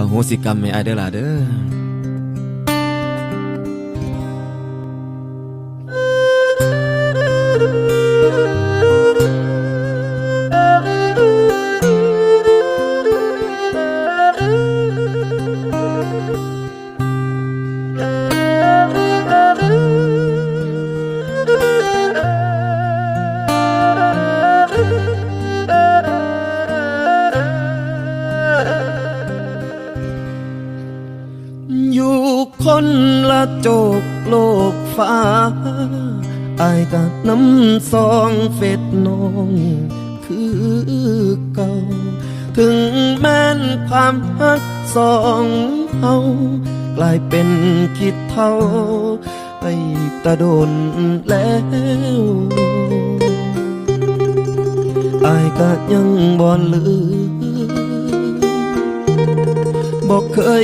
อโหสิกรรมให้อายเด้อล่ะเด้อ คนละโจกโลกฟ้าอายกะน้ำสองเฟดนอง คือเก่า ถึงแม้นความฮักสองเฮากลายเป็นคิดเท่าไปตะโดนแล้วอายก็ยังบ่ลืมบอกเคย